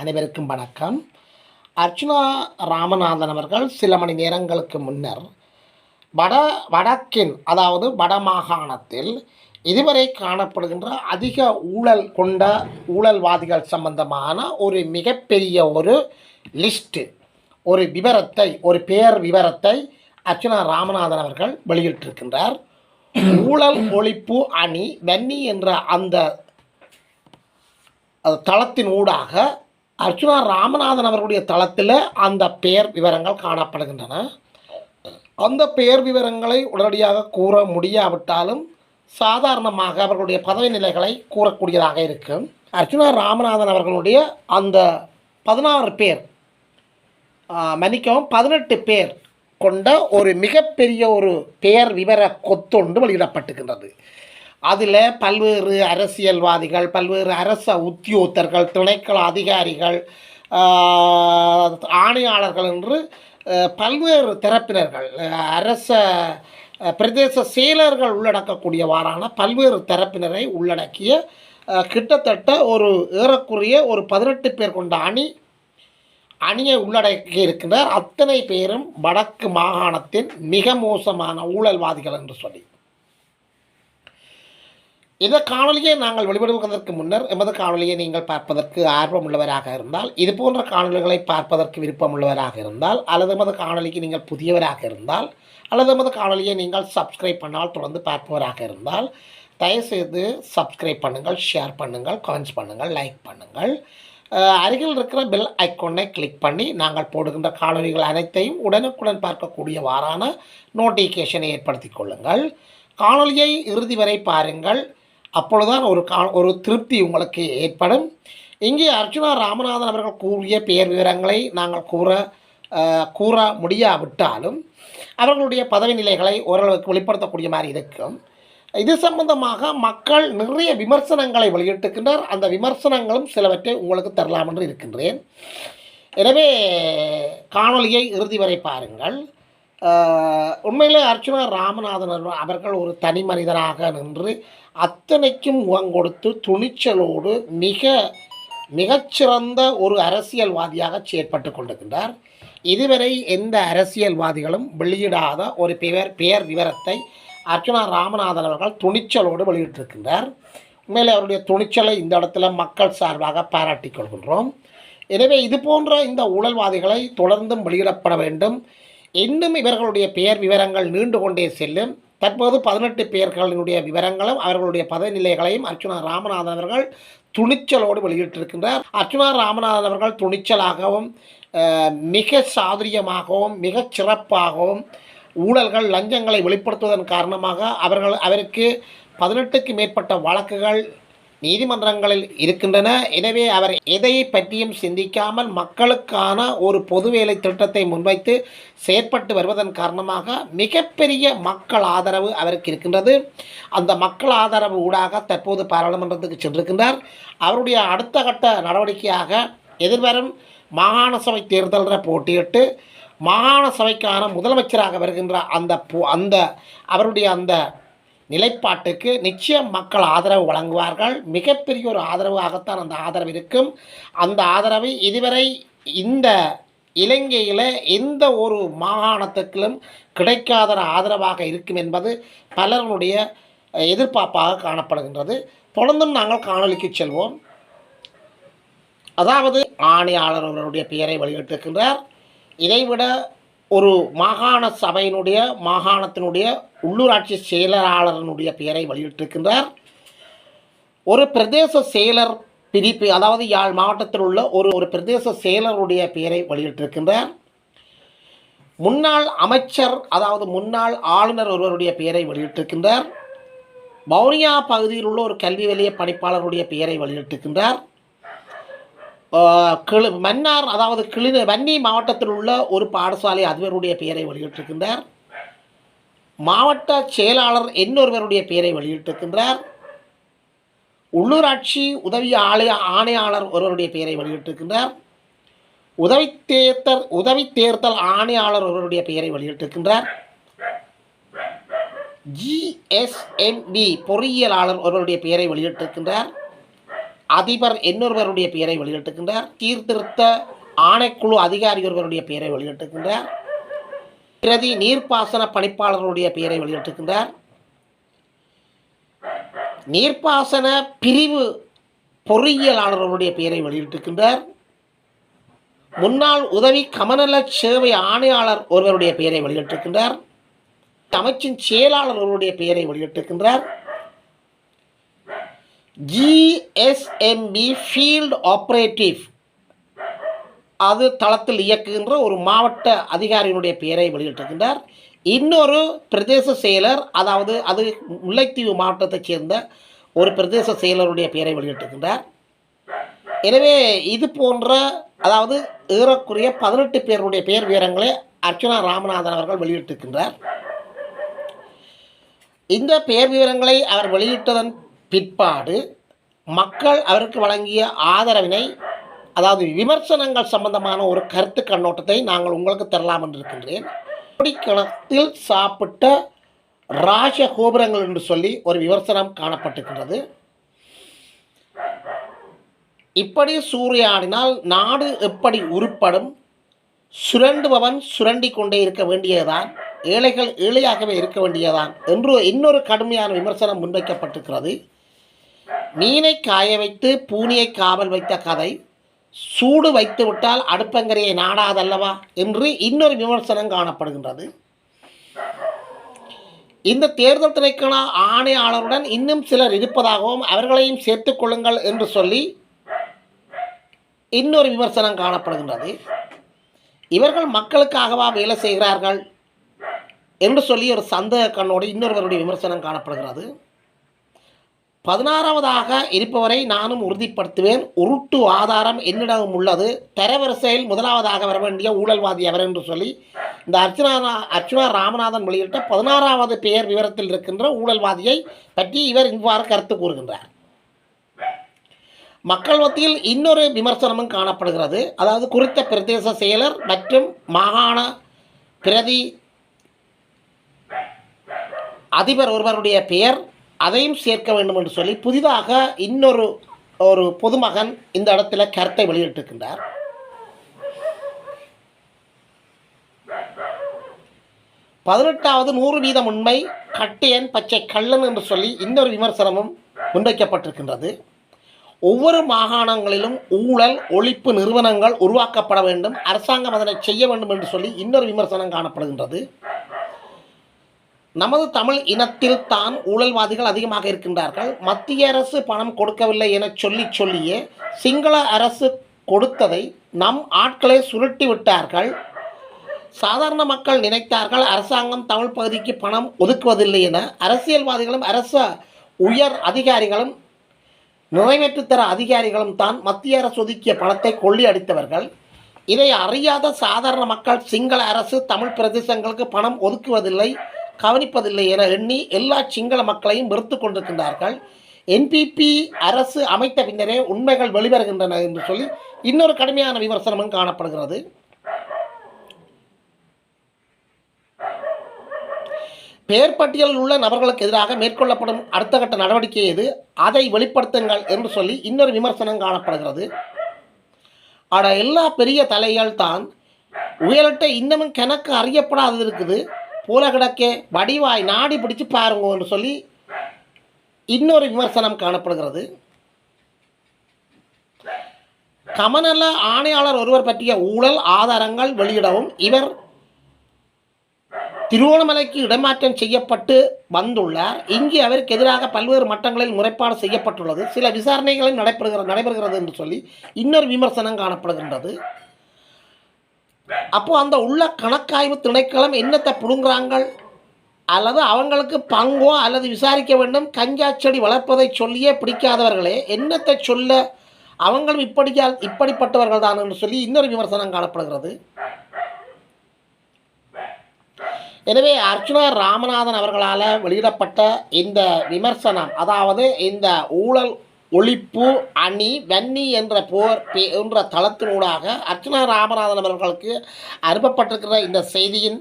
அனைவருக்கும் வணக்கம். அர்ச்சுனா ராமநாதன் அவர்கள் சில மணி நேரங்களுக்கு முன்னர் வட வடக்கின் அதாவது வடமாகாணத்தில் இதுவரை காணப்படுகின்ற அதிக ஊழல் கொண்ட ஊழல்வாதிகள் சம்பந்தமான ஒரு மிகப்பெரிய ஒரு லிஸ்ட்டு ஒரு விவரத்தை ஒரு பெயர் விவரத்தை அர்ச்சுனா ராமநாதன் அவர்கள் வெளியிட்டிருக்கின்றார். ஊழல் ஒழிப்பு அணி வன்னி என்ற அந்த தளத்தின் ஊடாக அர்ச்சுனா ராமநாதன் அவர்களுடைய தளத்தில் அந்த பெயர் விவரங்கள் காணப்படுகின்றன. அந்த பெயர் விவரங்களை உடனடியாக கூற முடியாவிட்டாலும் சாதாரணமாக அவர்களுடைய பதவி நிலைகளை கூறக்கூடியதாக இருக்கும் அர்ச்சுனா ராமநாதன் அவர்களுடைய அந்த பதினாறு பேர் மன்னிக்கவும் பதினெட்டு பேர் கொண்ட ஒரு மிகப்பெரிய ஒரு பெயர் விவர கொத்தொண்டு வெளியிடப்பட்டுகின்றது அதில் பல்வேறு அரசியல்வாதிகள் பல்வேறு அரச உத்தியோகத்தர்கள் திணைக்கள அதிகாரிகள் ஆணையாளர்கள் என்று பல்வேறு தரப்பினர்கள் அரச பிரதேச செயலர்கள் உள்ளடக்கக்கூடியவாறான பல்வேறு தரப்பினரை உள்ளடக்கிய கிட்டத்தட்ட ஒரு ஏறக்குறைய ஒரு பதினெட்டு பேர் கொண்ட அணி அணியை உள்ளடக்கி இருக்கின்றனர் அத்தனை பேரும் வடக்கு மாகாணத்தின் மிக மோசமான ஊழல்வாதிகள் என்று சொல்லி. இந்த காணொலியை நாங்கள் வெளியிடுவதற்கு முன்னர் எமது காணொலியை நீங்கள் பார்ப்பதற்கு ஆர்வம் உள்ளவராக இருந்தால் இது போன்ற காணொலிகளை பார்ப்பதற்கு விருப்பம் உள்ளவராக இருந்தால் அல்லது எமது காணொலிக்கு நீங்கள் புதியவராக இருந்தால் அல்லது எமது காணொலியை நீங்கள் சப்ஸ்கிரைப் பண்ணால் தொடர்ந்து பார்ப்பவராக இருந்தால் தயவுசெய்து சப்ஸ்கிரைப் பண்ணுங்கள் ஷேர் பண்ணுங்கள் கமெண்ட்ஸ் பண்ணுங்கள் லைக் பண்ணுங்கள். அருகில் இருக்கிற பெல் ஐக்கோனை கிளிக் பண்ணி நாங்கள் போடுகின்ற காணொலிகள் அனைத்தையும் உடனுக்குடன் பார்க்கக்கூடியவாறான நோட்டிஃபிகேஷனை ஏற்படுத்தி கொள்ளுங்கள். காணொலியை இறுதி வரை பாருங்கள். அப்பொழுதுதான் ஒரு கா ஒரு திருப்தி உங்களுக்கு ஏற்படும். இங்கே அர்ஜுனா ராமநாதன் அவர்கள் கூறிய பெயர் விவரங்களை நாங்கள் கூற கூற முடியாவிட்டாலும் அவர்களுடைய பதவி நிலைகளை ஓரளவுக்கு வெளிப்படுத்தக்கூடிய மாதிரி இருக்கும். இது சம்பந்தமாக மக்கள் நிறைய விமர்சனங்களை வெளியிட்டிருக்கின்றனர் அந்த விமர்சனங்களும் சிலவற்றை உங்களுக்கு தரலாம் என்று இருக்கின்றேன். எனவே காணொலியை இறுதி வரை பாருங்கள். உண்மையிலே அர்ச்சுனா ராமநாதன் அவர்- அவர்கள் ஒரு தனி மனிதனாக நின்று அத்தனைக்கும் முகம் கொடுத்து துணிச்சலோடு மிக மிகச்சிறந்த ஒரு அரசியல்வாதியாக செயற்பட்டு கொண்டிருக்கின்றார். இதுவரை எந்த அரசியல்வாதிகளும் வெளியிடாத ஒரு பெயர் பெயர் விவரத்தை அர்ச்சுனா ராமநாதன் அவர்கள் துணிச்சலோடு வெளியிட்டிருக்கின்றார். உண்மையிலே அவருடைய துணிச்சலை இந்த இடத்துல மக்கள் சார்பாக பாராட்டிக் கொள்கின்றோம். எனவே இது போன்ற இந்த ஊழல்வாதிகளை தொடர்ந்தும் வெளியிடப்பட வேண்டும். இன்னும் இவர்களுடைய பெயர் விவரங்கள் நீண்டு கொண்டே செல்லும். தற்போது பதினெட்டு பேர்களினுடைய விவரங்களும் அவர்களுடைய பதவி நிலைகளையும் அர்ச்சுனா ராமநாதன் அவர்கள் துணிச்சலோடு வெளியிட்டிருக்கின்றார். அர்ச்சுனா ராமநாதன் அவர்கள் துணிச்சலாகவும் மிக சாதுரியமாகவும் மிக சிறப்பாகவும் ஊழல்கள் லஞ்சங்களை வெளிப்படுத்துவதன் காரணமாக அவர்கள் அவருக்கு பதினெட்டுக்கு மேற்பட்ட வழக்குகள் நீதிமன்றங்களில் இருக்கின்றன. எனவே அவர் எதை பற்றியும் சிந்திக்காமல் மக்களுக்கான ஒரு பொது வேலை திட்டத்தை முன்வைத்து செயற்பட்டு வருவதன் காரணமாக மிகப்பெரிய மக்கள் ஆதரவு அவருக்கு இருக்கின்றது. அந்த மக்கள் ஆதரவு ஊடாக தற்போது பாராளுமன்றத்துக்கு சென்றிருக்கின்றார். அவருடைய அடுத்த கட்ட நடவடிக்கையாக எதிர்வரும் மாகாண சபை தேர்தலில் போட்டியிட்டு மாகாண சபைக்கான முதலமைச்சராக வருகின்ற அந்த பு- அந்த அவருடைய அந்த நிலைப்பாட்டுக்கு நிச்சயம் மக்கள் ஆதரவு வழங்குவார்கள். மிகப்பெரிய ஒரு ஆதரவாகத்தான் அந்த ஆதரவு இருக்கும். அந்த ஆதரவை இதுவரை இந்த இலங்கையில் எந்த ஒரு மாகாணத்துக்கிலும் கிடைக்காத ஒரு ஆதரவாக இருக்கும் என்பது பலருடைய எதிர்பார்ப்பாக காணப்படுகின்றது. தொடர்ந்தும் நாங்கள் காணொலிக்கு செல்வோம். அதாவது ஆணையாளர் அவர்களுடைய பெயரை வெளியிட்டிருக்கின்றார். இதைவிட ஒரு மாகாண சபையினுடைய மாகாணத்தினுடைய உள்ளூராட்சி செயலாளரினுடைய பெயரை வெளியிட்டிருக்கின்றார். ஒரு பிரதேச செயலர் பிரிப்பு அதாவது யாழ் மாவட்டத்தில் உள்ள ஒரு ஒரு பிரதேச செயலருடைய பெயரை வெளியிட்டிருக்கின்றார். முன்னாள் அமைச்சர் அதாவது முன்னாள் ஆளுநர் ஒருவருடைய பெயரை வெளியிட்டிருக்கின்றார். வவுனியா பகுதியில் உள்ள ஒரு கல்வி வலிய பணிப்பாளருடைய பெயரை வெளியிட்டிருக்கின்றார். கிளி மன்னார் அதாவது கிளி வன்னி மாவட்டத்தில் உள்ள ஒரு பாடசாலை அதிபருடைய பெயரை வெளியிட்டிருக்கின்றார். மாவட்ட செயலாளர் இன்னொருவருடைய பெயரை வெளியிட்டிருக்கின்றார். உள்ளூராட்சி உதவி ஆலய ஆணையாளர் ஒருவருடைய பெயரை வெளியிட்டிருக்கின்றார். உதவி தேர்தல் உதவி தேர்தல் ஆணையாளர் ஒருவருடைய பெயரை வெளியிட்டிருக்கின்றார். ஜிஎஸ்என்பி பொறியியலாளர் ஒருவருடைய பெயரை வெளியிட்டிருக்கின்றார். அதிபர் இன்னொருவருடைய பெயரை வெளியிட்டிருக்கின்றார்? சீர்திருத்த ஆணைக்குழு அதிகாரி ஒருவருடைய பெயரை வெளியிட்டிருக்கின்றார். பிரதி நீர்ப்பாசன பணிப்பாளர்களுடைய பெயரை வெளியிட்டிருக்கின்றார். நீர்ப்பாசன பிரிவு பொறியியலாளர்களுடைய பெயரை வெளியிட்டிருக்கின்றார். முன்னாள் உதவி கமநல சேவை ஆணையாளர் ஒருவருடைய பெயரை வெளியிட்டிருக்கின்றார். அமைச்சின் செயலாளர் ஒருவருடைய பெயரை வெளியிட்டிருக்கின்றார். ஜிஎஸ்எம்பி ஃபீல்டு ஆப்ரேட்டிவ் அது தளத்தில் இயக்குகின்ற ஒரு மாவட்ட அதிகாரியினுடைய பெயரை வெளியிட்டிருக்கின்றார். இன்னொரு பிரதேச செயலர் அதாவது அது முல்லைத்தீவு மாவட்டத்தைச் சேர்ந்த ஒரு பிரதேச செயலருடைய பெயரை வெளியிட்டிருக்கின்றார். எனவே இது போன்ற அதாவது ஏறக்குறைய பதினெட்டு பேருடைய பெயர் விவரங்களை அர்ச்சனா ராமநாதன் அவர்கள் வெளியிட்டிருக்கின்றார். இந்த பெயர் விவரங்களை அவர் வெளியிட்டதன் பிற்பாடு மக்கள் அவருக்கு வழங்கிய ஆதரவினை அதாவது விமர்சனங்கள் சம்பந்தமான ஒரு கருத்து கண்ணோட்டத்தை நாங்கள் உங்களுக்கு தரலாம் என்று இருக்கின்றேன். கோடிக்கணக்கில் சாப்பிட்ட ராஜ கோபுரங்கள் என்று சொல்லி ஒரு விமர்சனம் காணப்பட்டிருக்கின்றது. இப்படி சூறையாடினால் நாடு எப்படி உருப்படும்? சுரண்டுபவன் சுரண்டி கொண்டே இருக்க வேண்டியதுதான் ஏழைகள் ஏழையாகவே இருக்க வேண்டியதுதான் என்று இன்னொரு கடுமையான விமர்சனம் முன்வைக்கப்பட்டிருக்கிறது. மீனை காய வைத்து பூனியை காவல் வைத்த கதை சூடு வைத்து விட்டால் அடுப்பங்கரையை நாடாதல்லவா என்று இன்னொரு விமர்சனம் காணப்படுகின்றது. இந்த தேர்தல் திணைக்கள ஆணையாளருடன் இன்னும் சிலர் இருப்பதாகவும் அவர்களையும் சேர்த்துக் கொள்ளுங்கள் என்று சொல்லி இன்னொரு விமர்சனம் காணப்படுகின்றது. இவர்கள் மக்களுக்காகவா வேலை செய்கிறார்கள் என்று சொல்லி ஒரு சந்தேக கண்ணோடு இன்னொருவருடைய விமர்சனம் காணப்படுகிறது. பதினாறாவதாக இருப்பவரை நானும் உறுதிப்படுத்துவேன். உருட்டு ஆதாரம் என்னிடம் உள்ளது. தரவரிசையில் முதலாவதாக வர வேண்டிய ஊழல்வாதி அவர் என்று சொல்லி இந்த அர்ச்சனா அர்ச்சனா ராமநாதன் வெளியிட்ட பதினாறாவது பெயர் விவரத்தில் இருக்கின்ற ஊழல்வாதியை பற்றி இவர் இவ்வாறு கருத்து கூறுகின்றார். மக்கள் மத்தியில் இன்னொரு விமர்சனமும் காணப்படுகிறது. அதாவது குறித்த பிரதேச செயலர் மற்றும் மாகாண பிரதி அதிபர் ஒருவருடைய பெயர் அதையும் சேர்க்க வேண்டும் என்று சொல்லி புதிதாக இன்னொரு ஒரு பொதுமகன் இந்த இடத்துல கருத்தை வெளியிட்டிருக்கின்றார். பதினெட்டாவது நூறு வீதம் உண்மை கட்டையன் பச்சை கள்ளன் என்று சொல்லி இன்னொரு விமர்சனமும் முன்வைக்கப்பட்டிருக்கின்றது. ஒவ்வொரு மாகாணங்களிலும் ஊழல் ஒழிப்பு நிறுவனங்கள் உருவாக்கப்பட வேண்டும் அரசாங்கம் அதனை செய்ய வேண்டும் என்று சொல்லி இன்னொரு விமர்சனம் காணப்படுகின்றது. நமது தமிழ் இனத்தில் தான் ஊழல்வாதிகள் அதிகமாக இருக்கின்றார்கள். மத்திய அரசு பணம் கொடுக்கவில்லை என சொல்லி சொல்லியே சிங்கள அரசு கொடுத்ததை நம் ஆட்களை சுருட்டி விட்டார்கள். சாதாரண மக்கள் நினைத்தார்கள் அரசாங்கம் தமிழ் பகுதிக்கு பணம் ஒதுக்குவதில்லை என. அரசியல்வாதிகளும் அரச உயர் அதிகாரிகளும் நிறைவேற்றுத்தர அதிகாரிகளும் தான் மத்திய அரசு ஒதுக்கிய பணத்தை கொள்ளி அடித்தவர்கள். இதை அறியாத சாதாரண மக்கள் சிங்கள அரசு தமிழ் பிரதேசங்களுக்கு பணம் ஒதுக்குவதில்லை. கவனிப்பதில்லை என எண்ணி எல்லா சிங்கள மக்களையும் வெறுத்து கொண்டிருக்கின்றார்கள். என்பிபி அரசு அமைத்த பின்னரே உண்மைகள் வெளிவருகின்றன என்று சொல்லி இன்னொரு கடுமையான விமர்சனமும் காணப்படுகிறது. பெயர் பட்டியலில் உள்ள நபர்களுக்கு எதிராக மேற்கொள்ளப்படும் அடுத்த கட்ட நடவடிக்கை எது? அதை வெளிப்படுத்துங்கள் என்று சொல்லி இன்னொரு விமர்சனம் காணப்படுகிறது. ஆட எல்லா பெரிய தலைகள் தான் உயரட்ட இன்னமும் கணக்கு அறியப்படாதது இருக்குது. போல கிடக்கே வடிவாய் நாடி பிடிச்சு பாருங்க என்று சொல்லி இன்னொரு விமர்சனம் காணப்படுகிறது. கமநல ஆணையாளர் ஒருவர் பற்றிய ஊழல் ஆதாரங்கள் வெளியிடவும் இவர் திருவோணமலைக்கு இடமாற்றம் செய்யப்பட்டு வந்துள்ளார். இங்கு அவருக்கு எதிராக பல்வேறு மட்டங்களில் முறைப்பாடு செய்யப்பட்டுள்ளது. சில விசாரணைகளும் நடைபெறுகிற நடைபெறுகிறது என்று சொல்லி இன்னொரு விமர்சனம் காணப்படுகின்றது. அப்போ அந்த உள்ள கணக்காய்வு திணைக்களம் என்னத்தை புடுங்குறாங்கள்? அல்லது அவங்களுக்கு பங்கோ அல்லது விசாரிக்க வேண்டும் கஞ்சா செடி வளர்ப்பதை சொல்லியே பிடிக்காதவர்களே என்னத்தை சொல்ல அவங்களும் இப்படிக்கா இப்படிப்பட்டவர்கள் தான் என்று சொல்லி இன்னொரு விமர்சனம் காணப்படுகிறது. எனவே அர்ச்சுனா ராமநாதன் அவர்களால் வெளியிடப்பட்ட இந்த விமர்சனம் அதாவது இந்த ஊழல் ஒழிப்பு அணி வன்னி என்ற போர் என்ற தளத்தினூடாக அர்ச்சனா ராமநாதன் அவர்களுக்கு அனுப்பப்பட்டிருக்கிற இந்த செய்தியின்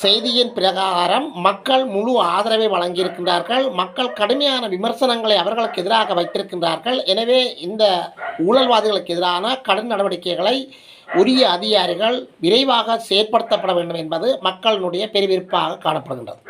செய்தியின் பிரகாரம் மக்கள் முழு ஆதரவை வழங்கியிருக்கின்றார்கள். மக்கள் கடுமையான விமர்சனங்களை அவர்களுக்கு எதிராக வைத்திருக்கின்றார்கள். எனவே இந்த ஊழல்வாதிகளுக்கு எதிரான கடன் நடவடிக்கைகளை உரிய அதிகாரிகள் விரைவாக செயற்படுத்தப்பட வேண்டும் என்பது மக்களினுடைய பெருவிருப்பாக காணப்படுகின்றது.